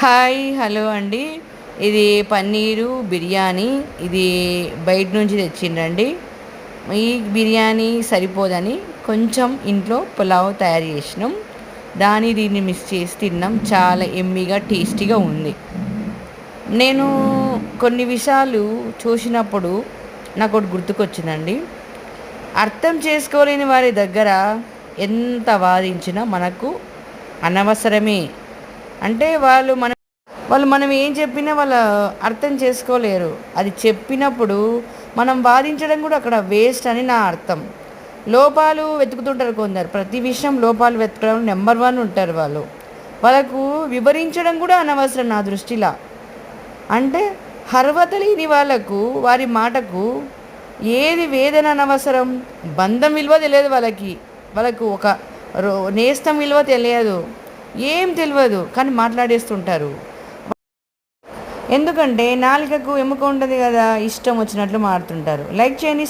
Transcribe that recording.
Hi hello అండి. ఇది పన్నీరు బిర్యానీ. ఇది బయట నుంచి తెచ్చిండండి ఈ బిర్యానీ సరిపోదని కొంచెం ఇంట్లో పులావ్ తయారు చేసినాం. దాని దీన్ని మిస్ చేసి తిన్నాం. చాలా ఎమ్మిగా టేస్టీగా ఉంది. నేను కొన్ని విషయాలు చూసినప్పుడు నాకు ఒకటి గుర్తుకొచ్చిందండి. అర్థం చేసుకోలేని వారి దగ్గర ఎంత వాదించినా మనకు అనవసరమే. అంటే వాళ్ళు మన వాళ్ళు మనం ఏం చెప్పినా వాళ్ళు అర్థం చేసుకోలేరు. అది చెప్పినప్పుడు మనం వాదించడం కూడా అక్కడ వేస్ట్ అని నా అర్థం. లోపాలు వెతుకుతుంటారు కొందరు. ప్రతి విషయం లోపాలు వెతకడం నెంబర్ వన్ ఉంటారు వాళ్ళు. వాళ్ళకు వివరించడం కూడా అనవసరం నా దృష్టిలో. అంటే హర్వత లేని వాళ్ళకు వారి మాటకు ఏది వేదన అనవసరం? బంధం విలువ తెలియదు వాళ్ళకి. వాళ్ళకు ఒక రో నేస్తం విలువ తెలియదు. ఏం తెలియదు కానీ మాట్లాడేస్తుంటారు. ఎందుకంటే నాలుకకు ఎముక ఉంటుంది కదా ఇష్టం వచ్చినట్లు మారుతుంటారు. లైక్ చేయండి